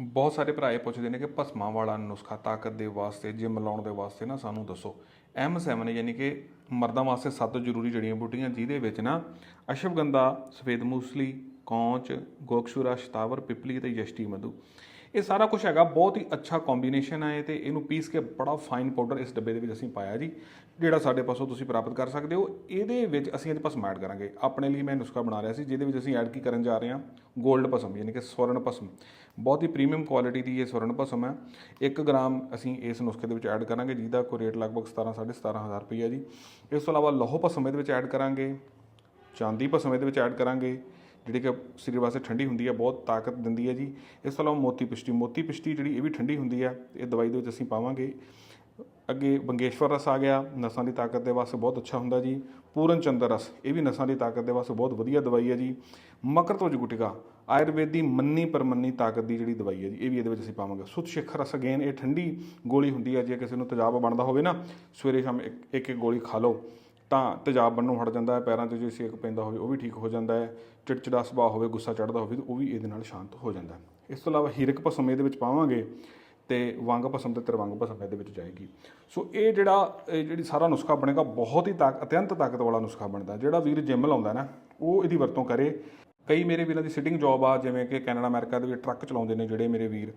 ਬਹੁਤ ਸਾਰੇ ਭਰਾ ਇਹ ਪੁੱਛਦੇ ਨੇ ਕਿ ਭਸਮਾਂ ਵਾਲਾ ਨੁਸਖਾ ਤਾਕਤ ਦੇ ਵਾਸਤੇ, ਜਿਮ ਲਾਉਣ ਦੇ ਵਾਸਤੇ ਨਾ ਸਾਨੂੰ ਦੱਸੋ। M7 ਯਾਨੀ ਕਿ ਮਰਦਾਂ ਵਾਸਤੇ ਸੱਤ ਜ਼ਰੂਰੀ ਜੜੀਆਂ ਬੂਟੀਆਂ, ਜਿਹਦੇ ਵਿੱਚ ਨਾ ਅਸ਼ਵਗੰਧਾ, ਸਫੇਦ ਮੂਸਲੀ ਕੌਂਚ, ਗੋਕਸ਼ੂਰਾ, ਸ਼ਤਾਵਰ, ਪਿਪਲੀ ਤੇ ਯਸ਼ਟੀ ਮਧੂ। ਇਹ ਸਾਰਾ ਕੁਝ ਹੈਗਾ, ਬਹੁਤ ਹੀ ਅੱਛਾ ਕੰਬੀਨੇਸ਼ਨ ਹੈ ਇਹ ਤੇ ਇਹਨੂੰ ਪੀਸ ਕੇ ਬੜਾ ਫਾਈਨ ਪਾਊਡਰ ਇਸ ਡੱਬੇ ਦੇ ਵਿੱਚ ਅਸੀਂ ਪਾਇਆ ਜੀ, ਜਿਹੜਾ ਸਾਡੇ ਪਾਸੋਂ ਤੁਸੀਂ ਪ੍ਰਾਪਤ ਕਰ ਸਕਦੇ ਹੋ। ਇਹਦੇ ਵਿੱਚ ਅਸੀਂ ਇਹਦੇ ਭਸਮ ਐਡ ਕਰਾਂਗੇ। ਆਪਣੇ ਲਈ ਮੈਂ ਨੁਸਖਾ ਬਣਾ ਰਿਹਾ ਸੀ, ਜਿਹਦੇ ਵਿੱਚ ਅਸੀਂ ਐਡ ਕੀ ਕਰਨ ਜਾ ਰਹੇ ਹਾਂ? 골ਡ ਭਸਮ, ਯਾਨੀ ਕਿ ਸਵਰਨ ਭਸਮ। ਬਹੁਤ ਹੀ ਪ੍ਰੀਮੀਅਮ ਕੁਆਲਿਟੀ ਦੀ ਇਹ ਸਵਰਨ ਭਸਮ ਹੈ। 1 ਗ੍ਰਾਮ ਅਸੀਂ ਇਸ ਨੁਸਖੇ ਦੇ ਵਿੱਚ ਐਡ ਕਰਾਂਗੇ, ਜਿਹਦਾ ਕੋਈ ਰੇਟ ਲਗਭਗ 17 17500 ਰੁਪਈਆ ਜੀ। ਇਸ ਤੋਂ ਇਲਾਵਾ ਲੋਹ ਭਸਮ ਇਹਦੇ ਵਿੱਚ ਐਡ ਕਰਾਂਗੇ, ਚਾਂਦੀ ਭਸਮ ਇਹਦੇ ਵਿੱਚ ਐਡ ਕਰਾਂਗੇ। ਜਿਹੜੀ ਕਿ ਸਰੀਰ ਵਾਸਤੇ ਠੰਡੀ ਹੁੰਦੀ ਹੈ, ਬਹੁਤ ਤਾਕਤ ਦਿੰਦੀ ਹੈ ਜੀ। ਇਸ ਤੋਂ ਇਲਾਵਾ ਮੋਤੀ ਪਿਸ਼ਟੀ ਮੋਤੀ ਪਿਸ਼ਟੀ ਜਿਹੜੀ ਇਹ ਵੀ ਠੰਡੀ ਹੁੰਦੀ ਹੈ, ਇਹ ਦਵਾਈ ਦੇ ਵਿੱਚ ਅਸੀਂ ਪਾਵਾਂਗੇ। ਅੱਗੇ ਬੰਗੇਸ਼ਵਰ ਰਸ ਆ ਗਿਆ, ਨਸਾਂ ਦੀ ਤਾਕਤ ਦੇ ਵਾਸਤੇ ਬਹੁਤ ਅੱਛਾ ਹੁੰਦਾ ਜੀ। ਪੂਰਨ ਚੰਦਰ ਰਸ, ਇਹ ਵੀ ਨਸਾਂ ਦੀ ਤਾਕਤ ਦੇ ਵਾਸਤੇ ਬਹੁਤ ਵਧੀਆ ਦਵਾਈ ਹੈ ਜੀ। ਮਕਰਤਵਜ ਗੁਟਿਕਾ ਆਯੁਰਵੇਦ ਦੀ ਮੰਨੀ ਪਰਮੰਨੀ ਤਾਕਤ ਦੀ ਜਿਹੜੀ ਦਵਾਈ ਹੈ ਜੀ, ਇਹ ਵੀ ਇਹਦੇ ਵਿੱਚ ਅਸੀਂ ਪਾਵਾਂਗੇ। ਸੁਤ ਸ਼ਿਖਰ ਰਸ ਅਗੇਨ ਇਹ ਠੰਡੀ ਗੋਲੀ ਹੁੰਦੀ ਹੈ, ਜੇ ਕਿਸੇ ਨੂੰ ਤੇਜ਼ਾਬ ਬਣਦਾ ਹੋਵੇ ਨਾ, ਸਵੇਰੇ ਸ਼ਾਮ ਇੱਕ ਇੱਕ ਗੋਲੀ ਖਾ ਲਓ। ਤਾਂ ਤੇਜ਼ਾਬ ਬਣਨੋਂ ਹਟ ਜਾਂਦਾ ਹੈ, ਪੈਰਾਂ 'ਤੇ ਜੇ ਸੇਕ ਪੈਂਦਾ ਹੋਵੇ ਉਹ ਵੀ ਠੀਕ ਹੋ ਜਾਂਦਾ ਹੈ, ਚਿੜਚਿੜਾ ਸੁਭਾਅ ਹੋਵੇ, ਗੁੱਸਾ ਚੜਦਾ ਹੋਵੇ ਤਾਂ ਉਹ ਵੀ ਇਹਦੇ ਨਾਲ ਸ਼ਾਂਤ ਹੋ ਜਾਂਦਾ ਹੈ। ਇਸ ਤੋਂ ਇਲਾਵਾ ਹੀਰਕ ਭਸਮ ਇਹਦੇ ਵਿੱਚ ਪਾਵਾਂਗੇ ਤੇ ਵੰਗ ਭਸਮ ਤੇ ਤਰਵੰਗ ਭਸਮ ਇਹਦੇ ਵਿੱਚ ਜਾਏਗੀ। ਸੋ ਇਹ ਜਿਹੜਾ, ਇਹ ਜਿਹੜੀ ਸਾਰਾ ਨੁਸਖਾ ਬਣੇਗਾ, ਬਹੁਤ ਹੀ ਤਾਕਤ ਅਤਿਅੰਤ ਤਾਕਤ ਵਾਲਾ ਨੁਸਖਾ ਬਣਦਾ ਜਿਹੜਾ ਵੀਰ ਜਿਮ ਲਾਉਂਦਾ ਨਾ, ਉਹ ਇਹਦੀ ਵਰਤੋਂ ਕਰੇ। ਕਈ ਮੇਰੇ ਵੀਰਾਂ ਦੀ ਸਿਟਿੰਗ ਜੌਬ ਆ, ਜਿਵੇਂ ਕਿ ਕੈਨੇਡਾ, ਅਮਰੀਕਾ ਦੇ ਵਿੱਚ ਟਰੱਕ ਚਲਾਉਂਦੇ ਨੇ ਜਿਹੜੇ ਮੇਰੇ ਵੀਰ,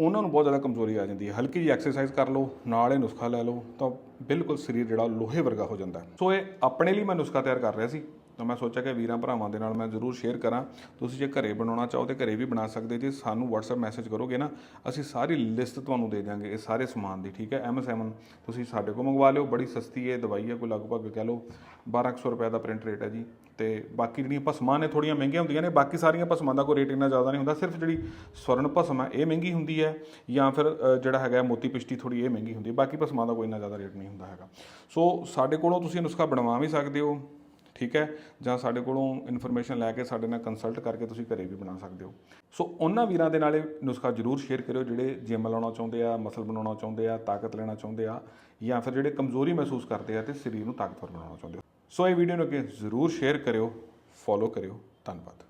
ਉਹਨਾਂ ਨੂੰ ਬਹੁਤ ਜ਼ਿਆਦਾ ਕਮਜ਼ੋਰੀ ਆ ਜਾਂਦੀ ਹੈ। ਹਲਕੀ ਜਿਹੀ ਐਕਸਰਸਾਈਜ਼ ਕਰ ਲਓ, ਨਾਲ ਇਹ ਨੁਸਖਾ ਲੈ ਲਓ, ਤਾਂ ਬਿਲਕੁਲ ਸਰੀਰ ਜਿਹੜਾ ਲੋਹੇ ਵਰਗਾ ਹੋ ਜਾਂਦਾ ਸੋ ਇਹ ਆਪਣੇ ਲਈ ਮੈਂ ਨੁਸਖਾ ਤਿਆਰ ਕਰ ਰਿਹਾ ਸੀ। ਤਾਂ ਮੈਂ ਸੋਚਿਆ ਕਿ ਵੀਰਾਂ ਭਰਾਵਾਂ ਦੇ ਨਾਲ ਮੈਂ ਜ਼ਰੂਰ ਸ਼ੇਅਰ ਕਰਾਂ। ਤੁਸੀਂ ਜੇ ਘਰੇ ਬਣਾਉਣਾ ਚਾਹੋ ਤੇ ਘਰੇ ਵੀ ਬਣਾ ਸਕਦੇ ਜੇ। ਸਾਨੂੰ WhatsApp ਮੈਸੇਜ ਕਰੋਗੇ ਨਾ, ਅਸੀਂ ਸਾਰੀ ਲਿਸਟ ਤੁਹਾਨੂੰ ਦੇ ਦਿਆਂਗੇ, ਇਹ ਸਾਰੇ ਸਮਾਨ ਦੀ, ਠੀਕ ਹੈ? M7 ਤੁਸੀਂ ਸਾਡੇ ਕੋਲ ਮੰਗਵਾ ਲਿਓ, ਬੜੀ ਸਸਤੀ ਹੈ, ਦਵਾਈ ਹੈ, ਕੋਈ ਲਗਭਗ ਕਹਿ ਲਓ 1200 ਰੁਪਏ ਦਾ ਪ੍ਰਿੰਟ ਰੇਟ ਹੈ ਜੀ। ਤੇ ਬਾਕੀ ਜਿਹੜੀਆਂ ਭਸਮਾਂ ਨੇ ਥੋੜੀਆਂ ਮਹਿੰਗੀਆਂ ਹੁੰਦੀਆਂ ਨੇ, ਬਾਕੀ ਸਾਰੀਆਂ ਭਸਮਾਂ ਦਾ ਕੋਈ ਰੇਟ ਇੰਨਾ ਜ਼ਿਆਦਾ ਨਹੀਂ ਹੁੰਦਾ। ਸਿਰਫ ਜਿਹੜੀ ਸਵਰਨ ਭਸਮ ਹੈ, ਇਹ ਮਹਿੰਗੀ ਹੁੰਦੀ ਹੈ, ਜਾਂ ਫਿਰ ਜਿਹੜਾ ਹੈਗਾ ਮੋਤੀ ਪਿਸ਼ਟੀ ਥੋੜੀ ਇਹ ਮਹਿੰਗੀ ਹੁੰਦੀ ਹੈ। ਬਾਕੀ ਭਸਮਾਂ ਦਾ ਕੋਈ ਇੰਨਾ ਜ਼ਿਆਦਾ ਰੇਟ ਨਹੀਂ ਹੁੰਦਾ ਹੈਗਾ। ਸੋ ਸਾਡੇ ਕੋਲੋਂ ਤੁਸੀਂ ਨੁਸਖਾ ਬਣਵਾ ਵੀ ਸਕਦੇ ਹੋ। ਠੀਕ ਹੈ? ਜਾਂ ਸਾਡੇ ਕੋਲੋਂ ਇਨਫੋਰਮੇਸ਼ਨ ਲੈ ਕੇ ਸਾਡੇ ਨਾਲ ਕੰਸਲਟ ਕਰਕੇ ਤੁਸੀਂ ਘਰੇ ਵੀ ਬਣਾ ਸਕਦੇ ਹੋ। ਸੋ ਉਹਨਾਂ ਵੀਰਾਂ ਦੇ ਨਾਲ ਇਹ ਨੁਸਖਾ ਜ਼ਰੂਰ ਸ਼ੇਅਰ ਕਰਿਓ ਜਿਹੜੇ ਜਿਮ ਲਾਉਣਾ ਚਾਹੁੰਦੇ ਆ ਮਸਲ ਬਣਾਉਣਾ ਚਾਹੁੰਦੇ ਆ, ਤਾਕਤ ਲੈਣਾ ਚਾਹੁੰਦੇ ਆ, ਜਾਂ ਫਿਰ ਜਿਹੜੇ ਕਮਜ਼ੋਰੀ ਮਹਿਸੂਸ ਕਰਦੇ ਆ ਤੇ ਸਰੀਰ ਨੂੰ ਤਾਕਤਵਰ ਬਣਾਉਣਾ ਚਾਹੁੰਦੇ ਹੋ ਸੋ ਇਹ ਵੀਡੀਓ ਨੂੰ ਅੱਗੇ ਜ਼ਰੂਰ ਸ਼ੇਅਰ ਕਰਿਓ ਫੋਲੋ ਕਰਿਓ। ਧੰਨਵਾਦ।